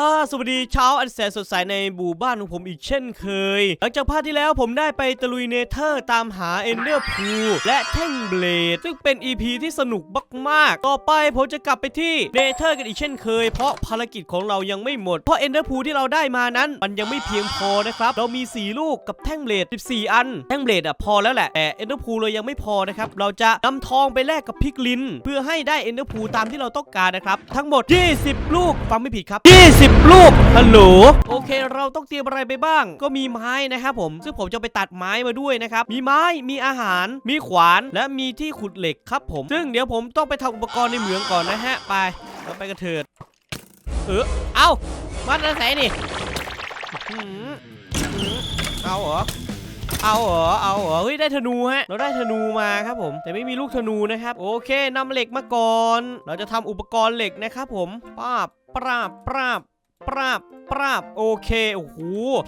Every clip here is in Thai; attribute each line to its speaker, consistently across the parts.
Speaker 1: อ่าสวัสดีเช้าอันแสนสดใสในหมู่บ้านของผมอีกเช่นเคย หลังจากภาคที่แล้วผมได้ไปตะลุยเนเธอร์ตามหาเอนเดอร์พูและแท่งเบลดซึ่งเป็น EP ที่สนุกมากๆ ต่อไปผมจะกลับไปที่เนเธอร์กันอีกเช่นเคย เพราะภารกิจของเรายังไม่หมด เพราะเอนเดอร์พูที่เราได้มานั้น มันยังไม่เพียงพอนะครับ เรามี 4 ลูกกับแท่งเบลด14 อัน แท่งเบลดอะพอแล้วแหละแต่เอนเดอร์พูเรายังไม่พอนะครับเราจะนำทองไปแลกกับพิกลิน เพื่อให้ได้เอนเดอร์พูตามที่เราต้องการนะครับทั้งหมด 20 ลูกฟังไม่ผิดครับ20ลูกฮัลโหลโอเค เราต้องเตรียมอะไรไปบ้าง ก็มีไม้นะครับผม ซึ่งผมจะไปตัดไม้มาด้วยนะครับ มีไม้มีอาหาร มีขวานและมีที่ขุดเหล็กครับผม ซึ่งเดี๋ยวผมต้องไปทำอุปกรณ์ในเหมืองก่อนนะฮะไปเราไปกันเถิดเออเอามาจะใส่นี่อื้อหืออื้อหือเอาเหรอเอาเหรอ เอาเหรอ เฮ้ย ได้ธนูฮะ เราได้ธนูมาครับผม แต่ไม่มีลูกธนูนะครับ โอเคนำเหล็กมาก่อน เราจะทำอุปกรณ์เหล็กนะครับผมป้าบปราบปราบ ปราบปราบโอเคโอ้โห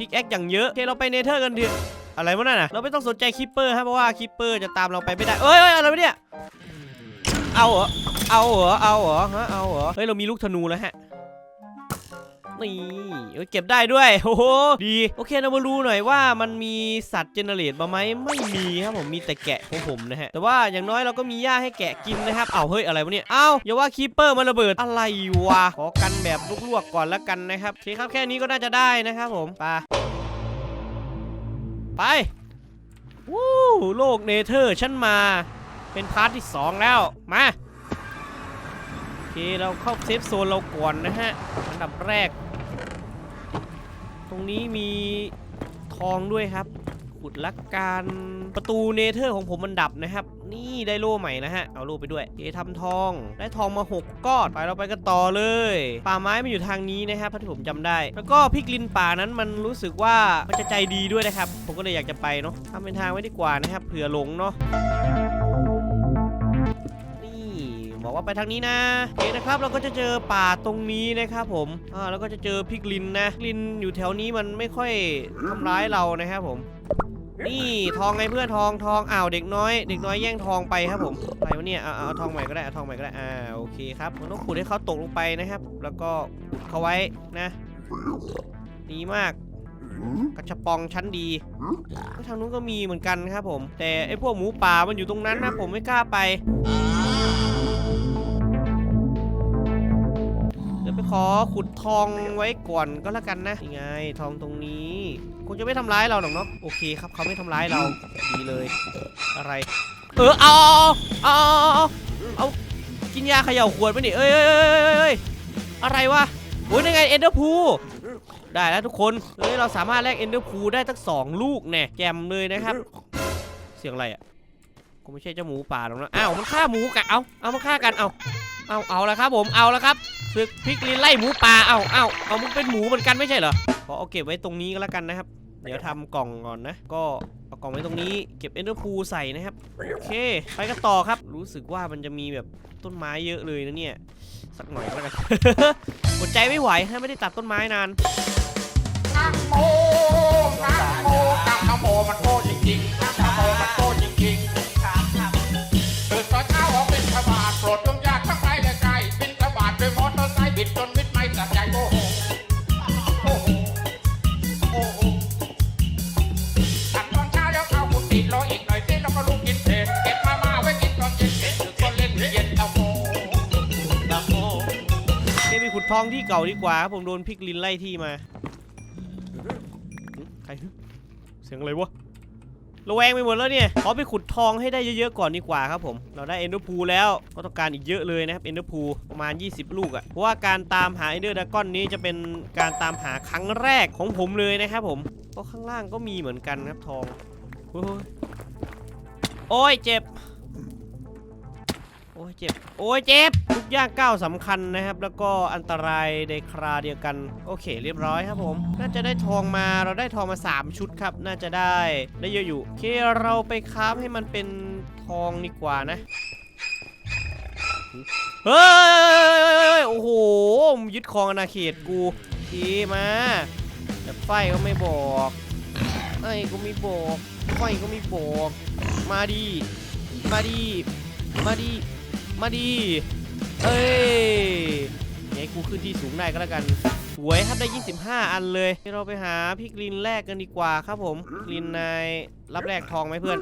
Speaker 1: พิกแอคอย่างเยอะโอเคเราไปเนเธอร์กันเถอะอะไรวะนั่นน่ะเราไม่ต้องสนใจคิปเปอร์ฮะเพราะว่าคิปเปอร์จะตามเราไปไม่ได้เอ้ยเอ้ยอะไรวะเนี่ยเอาเหรอเอาเหรอเอาเหรอฮะเอาเหรอเฮ้ยเรามีลูกธนูแล้วฮะ นี่เอ้ยเก็บได้ด้วย โอ้โห ดี โอเคเรามาดูหน่อยว่ามันมีสัตว์เจเนเรตมาไหมไม่มีครับผม มีแต่แกะของผมนะฮะ แต่ว่าอย่างน้อยเราก็มีหญ้าให้แกะกินนะครับ เอาเฮ้ยอะไรวะเนี่ย เอาอย่าว่าคีปเปอร์มันระเบิด อะไรวะ ขอกันแบบลวกๆก่อนแล้วกันนะครับโอเคครับแค่นี้ก็น่าจะได้นะครับผม ไป ไป วู้โลกเนเธอร์ฉันมา เป็นพาร์ทที่สองแล้ว มาโอเคเราเข้าเซฟโซนเราก่อนนะฮะอันดับแรก ตรงนี้มีทองด้วยครับ ขุดลักการประตูเนเธอร์ของผมมันดับนะครับ นี่ได้โล่ใหม่นะฮะ เอาโล่ไปด้วยโอเคทำทอง ได้ทองมา 6ก้อน ไปเราไปกันต่อเลย ป่าไม้มันอยู่ทางนี้นะครับถ้าที่ผมจำได้ แล้วก็พิกลินป่านั้นมันรู้สึกว่ามันจะใจดีด้วยนะครับ ผมก็เลยอยากจะไปเนาะทำเป็นทางไว้ดีกว่านะครับ เผื่อหลงเนาะ บอกว่าไปทางนี้นะโอเคนะครับเราก็จะเจอป่าตรงนี้นะครับผมอ่าแล้วก็จะเจอพิกลินนะพิกลินอยู่แถวนี้มันไม่ค่อยทำร้ายเรานะครับผมนี่ทองไงเพื่อนทองทองอ้าวเด็กน้อย เด็กน้อยแย่งทองไปครับผมอะไรวะเนี่ยเอาเอาทองใหม่ก็ได้เอาทองใหม่ก็ได้อ่าโอเคครับมันต้องขุดให้เขาตกลงไปนะครับ แล้วก็ขุดเขาไว้นะดีมากกระชับปองชั้นดีทางนู้นก็มีเหมือนกันครับผม แต่ไอ้พวกหมูป่ามันอยู่ตรงนั้นนะผมไม่กล้าไป ขอขุดทองไว้ก่อนก็แล้วกันนะยังไง ทองตรงนี้คงจะไม่ทำร้ายเราหรอกเนาะโอเคครับเขาไม่ทำร้ายเราดีเลย อะไร เออเอาเอาเอาเอากินยาเขย่าขวดไปนี่เอ้ยเอ้ยเอ้ยเอ้ยเอ้ยอะไรวะโอ้ยยังไงเอ็นเดอร์พูได้แล้วทุกคนเฮ้ยเราสามารถแลกเอ็นเดอร์พูได้ทั้งสองลูกแน่แจมเลยนะครับ เสียงอะไรอะ ก็ไม่ใช่เจ้าหมูป่าหรอกนะอ้าวมันฆ่าหมูกันเอาเอามาฆ่ากันเอาเอาเอาและครับผมเอาและครับศึกพริกลิ้นไล่หมูป่าเอาเอาเอามึงเป็นหมูเหมือนกันไม่ใช่เหรอขอเอาเก็บไว้ตรงนี้ก็แล้วกันนะครับ เดี๋ยวทำกล่องก่อนนะ ก็เอากล่องไว้ตรงนี้เก็บเอ็นเดอร์พูใส่นะครับโอเคไปกันต่อครับ รู้สึกว่ามันจะมีแบบต้นไม้เยอะเลยนะเนี่ยสักหน่อยก็แล้วกันอดใจไม่ไหวฮะไม่ได้ตัดต้นไม้นาน
Speaker 2: นะโมนะโมนะโมมันโตจริงๆนะโมมันโตจริงๆ ทอ
Speaker 1: งที่เก่าดีกว่าครับผมโดนพริกลินไล่ที่มาใครเสียงอะไรวะระแวงไปหมดแล้วเนี่ยขอไปขุดทองให้ได้เยอะๆก่อนดีกว่าครับผม เราได้เอนเดอร์พูแล้วก็ต้องการอีกเยอะเลยนะครับเอนเดอร์พูประมาณ 20 ลูกอะ่ะเพราะว่าการตามหาเอนเดอร์ดากอนนี้จะเป็นการตามหาครั้งแรกของผมเลยนะครับผมเพราะข้างล่างก็มีเหมือนกันครับทองโอ้ยเจ็บ อ้ยเจ็บ โอ้ยเจ็บ ทุกย่างก้าวสำคัญนะครับ แล้วก็อันตรายในคราเดียวกัน โอเค เรียบร้อยครับผม น่าจะได้ทองมา เราได้ทองมา 3 ชุดครับ น่าจะได้ ได้เยอะอยู่ โอเค เราไปคราฟให้มันเป็นทองดีกว่านะ เฮ้ย โอ้โห ยึดครองอาณาเขตกูทีมาแต่ไฟก็ไม่บอกไอ้ก็ไม่บอกไฟก็ไม่บอก มาดี มาดี มาดี มาดีเอ้ยงี้กูขึ้นที่สูงได้ก็แล้วกันกูวยครับได้ 25 อันเลยเดี๋ยวเราไปหาพี่กลินแลกกันดีกว่าครับผมกลินนายรับแลกทองไหมเพื่อน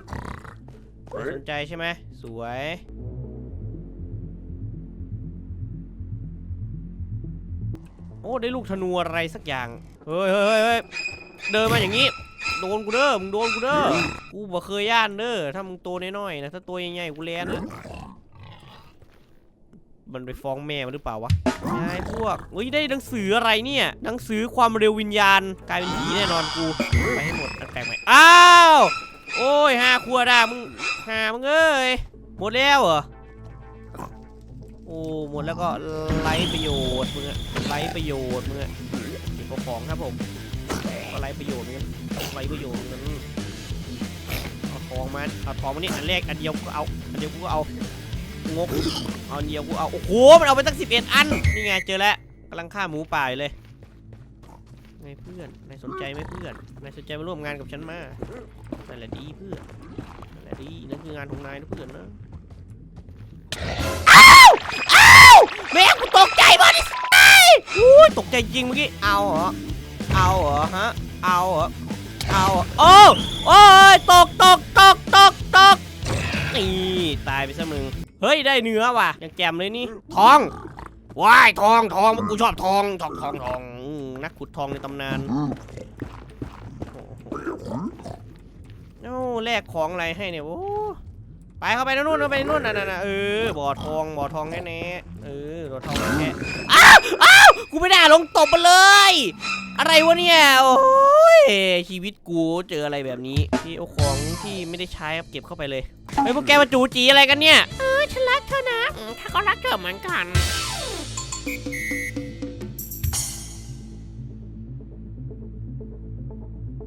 Speaker 1: สนใจใช่ไหมสวยโอ้ได้ลูกธนูอะไรสักอย่างเฮ้ยเฮ้ยเฮ้ยเดินมาอย่างนี้ โดนกูเด้อมึงโดนกูเด้อกูบ่เคยย่านเด้อถ้ามึงตัวน้อยๆนะถ้าตัวใหญ่ๆกูแลนนะ มันไปฟ้องแม่มันหรือเปล่าวะนายพวกเฮ้ยได้หนังสืออะไรเนี่ย หนังสือความเร็ววิญญาณ กลายเป็นผีแน่นอนกู ไปให้หมดแปลกใหม่อ้าว โอ้ยห้าครัวด่ามึงหามึงเอ้ย หมดแล้วเหรอ โอ้ หมดแล้วก็ไร้ประโยชน์มึงอะไร้ประโยชน์มึงอะเก็บของครับผมก็ไร้ประโยชน์มือไร้ประโยชน์มือนกันเอาทองมาเอาทองมานี่อันแรกอันเดียวกูก็เอา อันเดียวกูก็เอา งกเอาอันเดียวกูเอาโอ้โหมันเอาไปตั้ง 11 อันนี่ไงเจอแล้วกำลังฆ่าหมูป่าอยู่เลยไงเพื่อนนายสนใจไหมเพื่อนนายสนใจมาร่วมงานกับฉันมานั่นแหละดีเพื่อนนั่นแหละดีนั่นคืองานของนายนะเพื่อนนะแม่งกูตกใจหมดไอ้อุ้ยตกใจจริงเมื่อกี้เอาเหรอเอาเหรอฮะเอาเหรอเอาเหรอโอ้โอ้ยตกตกตกตกตกนี่ตายไปซะมึง เฮ้ยได้เนื้อว่ะยังแกมเลยนี่ทองว้ายทองทองกูชอบทองทองทองทองอืมนักขุดทองในตำนานโอ้โหเอ้าแลกของอะไรให้เนี่ยโอ้ ไปเข้าไปนู่นเข้าไปนู่นน่ะน่ะเออบ่อทองบ่อทองแน่ๆเออบ่อทองแน่ๆอ้าวอ้าวกูไม่ได้ลงตบมาเลย อะไรวะเนี่ยโอ้ยชีวิตกูเจออะไรแบบนี้ที่เอาของที่ไม่ได้ใช้เก็บเข้าไปเลยเฮ้ยพวกแกมาจูจีอะไรกันเนี่ยเออฉันรักเธอนะถ้าก็รักเธอเหมือนกัน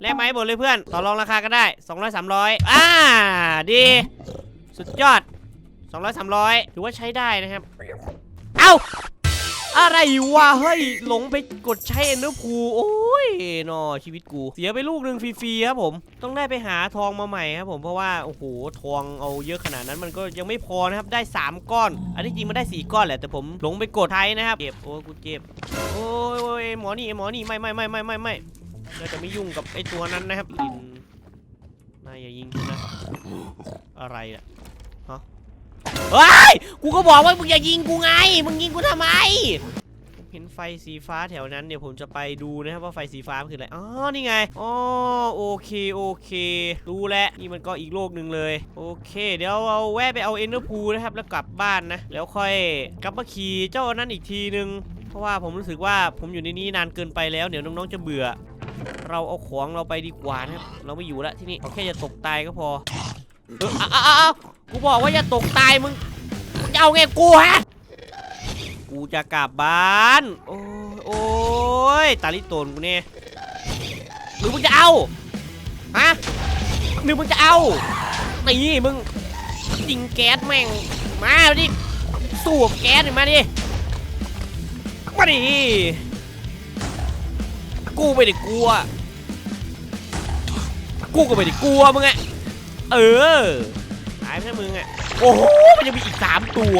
Speaker 1: แลกไหมหมดเลยเพื่อน ต่อรองราคาก็ได้ 200 300 อ่า ดี สุดยอด 200 300ถือว่าใช้ได้นะครับ เอ้า อะไรวะ เฮ้ย หลงไปกดใช้เอ็นเดอร์พูโอ้ยนอชีวิตกู เสียไปลูกหนึ่งฟรีๆครับผม ต้องได้ไปหาทองมาใหม่ครับผม เพราะว่า โอ้โห ทองเอาเยอะขนาดนั้นมันก็ยังไม่พอนะครับ ได้ 3 ก้อน อันนี้จริงมันได้ 4 ก้อนแหละ แต่ผมหลงไปกดใช้นะครับเจ็บ โอ้ยกูเจ็บโอ้ยโอ้ยหมอนี่หมอนี่ ไม่ไม่ไม่ไม่ไม่ไม่เราจะไม่ยุ่งกับไอ้ตัวนั้นนะครับลินายอย่ายิงฉันนะ อะไรอะฮะเฮ้ย กูก็บอกว่ามึงอย่ายิงกูไง มึงยิงกูทำไม เห็นไฟสีฟ้าแถวนั้นเดี๋ยวผมจะไปดูนะครับว่าไฟสีฟ้ามันคืออะไร อ๋อ นี่ไง อ๋อ โอเค โอเค รู้แล้ว นี่มันก็อีกโลกหนึ่งเลย โอเค เดี๋ยวเราแวะไปเอาเอ็นเดอร์พูนะครับ แล้วกลับบ้านนะ แล้วค่อยกลับมาขี่เจ้านั้นอีกทีนึง เพราะว่าผมรู้สึกว่าผมอยู่ในนี้นานเกินไปแล้ว เดี๋ยวน้องๆจะเบื่อ เราเอาของเราไปดีกว่านะครับ เราไม่อยู่แล้วที่นี่แค่จะตกตายก็พอเอออ้าวอ้าวอ้ากูบอกว่าอย่าตกตายมึงจะเอาไงกูฮะ กูจะกลับบ้าน โอ้ยโอ้ยตาลิโตนกูเนี่ยหรือมึงจะเอา ฮะ หรือมึงจะเอานี่มึงยิงแก๊สแม่ง มาดิ สู้กับแก๊สมาดิ มาดิ กูไม่ได้กลัว กูก็ไม่ได้กลัวมึงอะเออตายไปซะมึงอะโอ้โหมันยังมีอีกสามตัว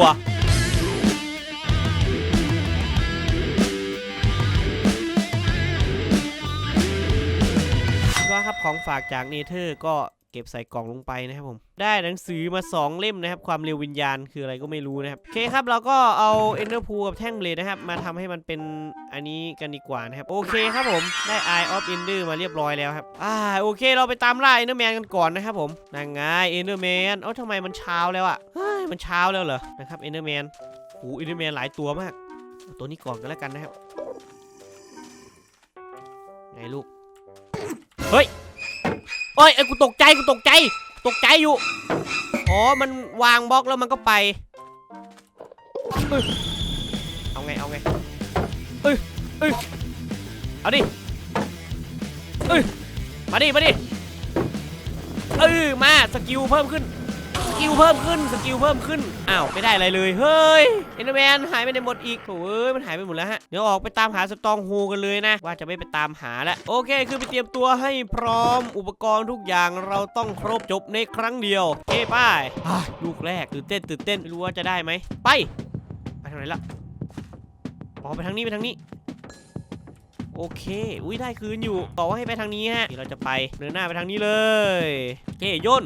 Speaker 1: ครับของฝากจากเนเธอร์ก็ เก็บใส่กล่องลงไปนะครับผม ได้หนังสือมา 2 เล่มนะครับ ความเร็ววิญญาณคืออะไรก็ไม่รู้นะครับ โอเคครับ เราก็เอา Ender p o o กับแท่งเบลดนะครับ มาทำให้มันเป็นอันนี้กันดีกว่านะครับ โอเคครับผม ได้ Eye of Ender มาเรียบร้อยแล้วครับ อ่า โอเค เราไปตามล่า Enderman กันก่อนนะครับผมนังไง Enderman เอ้าทำไมมันเช้าแล้วอะเฮ้ย มันเช้าแล้วเหรอ นะครับ Enderman โห Enderman หลายตัวมาก ตัวนี้ก่อนกันแล้วกันนะครับ ไงลูก เฮ้ย โอ้ยไอ้กูตกใจกูตกใจ ตกใจอยู่ อ๋อ มันวางบล็อกแล้วมันก็ไปเอ้ยเอาไง เอาไงเอ้ยเอ้ยเอาดิเอ้ยมาดิ มาดิ เออมา สกิลเพิ่มขึ้น กิลเพิ่มขึ้นสกิลเพิ่มขึ้นอ้าวไม่ได้อะไรเลยเฮ้ยเอ็นเดอร์แมนหายไปในหมดอีกโถเอ้ยมันหายไปหมดแล้วฮะเดี๋ยวออกไปตามหาสตองโฮกันเลยนะ ว่าจะไม่ไปตามหาแล้วโอเค คือไปเตรียมตัวให้พร้อมอุปกรณ์ทุกอย่างเราต้องครบจบในครั้งเดียวโอเคไปอะลูกแรกตื่นเต้นตื่นเต้นไม่รู้ว่าจะได้ไหมไปไปทางไหนละอ๋อไปทางนี้ไปทางนี้โอเค อุ้ยได้คืนอยู่บอกว่าให้ไปทางนี้ฮะเดี๋ยวเราจะไปเดินหน้าไปทางนี้เลย โอเคโยน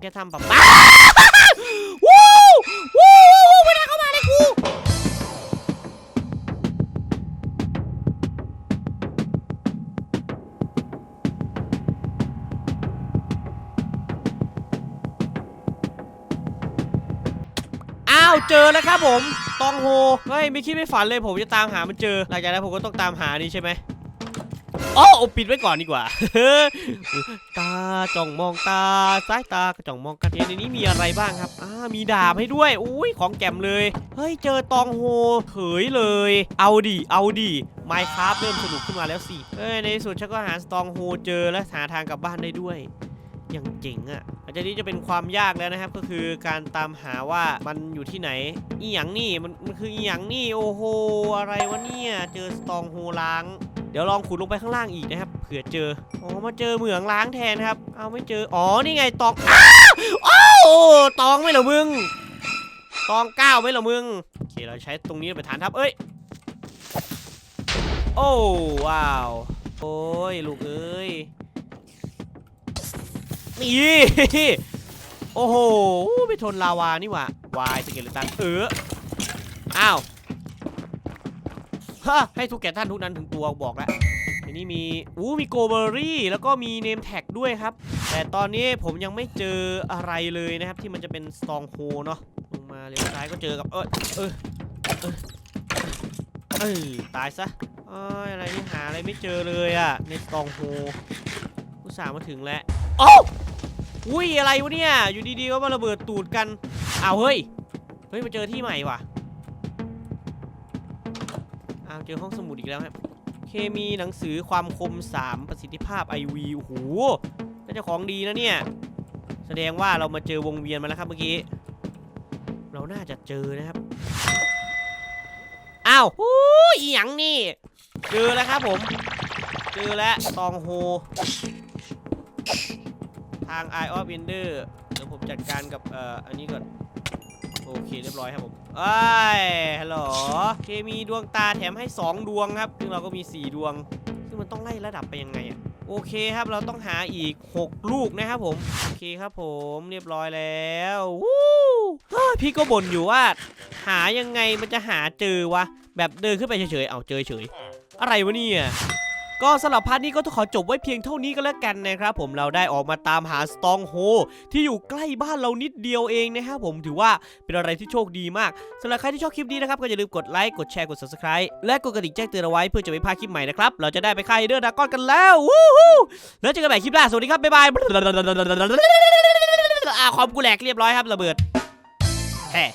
Speaker 1: แกทำแบบป้าวู้วู้ไม่ได้เข้ามาเลยกูอ้าวเจอแล้วครับผม ตองโฮเฮ้ยไม่คิดไม่ฝันเลยผมจะตามหามันเจอ หลังจากนั้นผมก็ต้องตามหานี่ใช่ไหม อ๋อเอาปิดไว้ก่อนดีกว่า ตาจ้องมองตาซ้ายตาก็จ้องมองกันในนี้มีอะไรบ้างครับอ่ามีดาบให้ด้วยอุ้ยของแกมเลย เฮ้ยเจอตองโฮเขยเลย เอาดิเอาดิไมค์ครับเริ่มสนุกขึ้นมาแล้วสิเอ้ยในที่สุดฉันก็หาตองโฮเจอและหาทางกลับบ้านได้ด้วยอย่างเจ๋งอะ่ะอาจจะนี้จะเป็นความยากแล้วนะครับ ก็คือการตามหาว่ามันอยู่ที่ไหน อีหยังนี่มันมันคืออีหยังนี่โอ้โหอะไรวะเนี่ยเจอสตองโฮล้าง เดี๋ยวลองขุดลงไปข้างล่างอีกนะครับเผื่อเจออ๋อมาเจอเหมืองล้างแทนครับ เอาไม่เจออ๋อนี่ไงตองอ้าโอ้ตองไม่เหรอมึงตองเก้าไม่เหรอมึงโอเคเราใช้ตรงนี้เป็นฐานทัพเอ้ยโอ้ว้าว โอ้ยลูกเอ้ยนี่โอ้โหไม่ทนลาวานี่หว่าวายสเกลตันเอออ้าว ฮะให้ทุกแก่ท่านทุกนั้นถึงตัวบอกแล้วทีนี้มีอู้มีโกเบอรี่ แล้วก็มีเนมแท็กด้วยครับ แต่ตอนนี้ผมยังไม่เจออะไรเลยนะครับ ที่มันจะเป็นสตองโฮเนาะลงมาเลี้ยวซ้ายก็เจอกับเออเออเออตายซะออะไรนี่หาอะไรไม่เจอเลยอะในสตองโฮอุตส่าห์มาถึงแล้วโอ้าวอุ้ยอะไรวะเนี่ย อยู่ดีๆก็มาระเบิดตูดกันอ้าวเฮ้ย เฮ้ยมาเจอที่ใหม่ว่ะ จอห้องสมุดอีกแล้วครับเคมีหนังสือความคม 3 ประสิทธิภาพ IV โอ้โหน่าจะของดีนะเนี่ย แสดงว่าเรามาเจอวงเวียนมาแล้วครับเมื่อกี้ เราน่าจะเจอนะครับ อ้าวหูยอหยังนี่ เจอแล้วครับผม เจอแล้วตองโฮ ทาง Eye of Ender เดี๋ยวผมจัดการกับเอ่ออันนี้ก่อน โอเคเรียบร้อยครับผมเอ้ฮัลโหลเคมีดวงตาแถมให้ 2 ดวงครับ ซึ่งเราก็มี 4 ดวง ซึ่งมันต้องไล่ระดับไปยังไงอะโอเคครับเราต้องหาอีก 6 ลูกนะครับผม โอเคครับผมเรียบร้อยแล้ววู้เฮ้ยพี่ก็บ่นอยู่ว่าหายังไงมันจะหาเจอวะ แบบเดินขึ้นไปเฉยๆ เอาเจอเฉย อะไรวะเนี่ย ก็สำหรับพาร์ทนี้ก็ต้องขอจบไว้เพียงเท่านี้ก็แล้วกันนะครับผมเราได้ออกมาตามหาสตองโฮที่อยู่ใกล้บ้านเรานิดเดียวเองนะครับผมถือว่าเป็นอะไรที่โชคดีมากสำหรับใครที่ชอบคลิปนี้นะครับก็อย่าลืมกดไลค์กดแชร์กด subscribe และกดกระดิ่งแจ้งเตือนเอาไว้เพื่อจะไม่พลาดคลิปใหม่นะครับเราจะได้ไปค่ายเดอร์ดากอนกันแล้ววู้ฮู้แล้วเจอกันใหม่คลิปหน้าสวัสดีครับบ๊ายบายอ่าคอมกูแหลกเรียบร้อยครับระเบิดแฮ่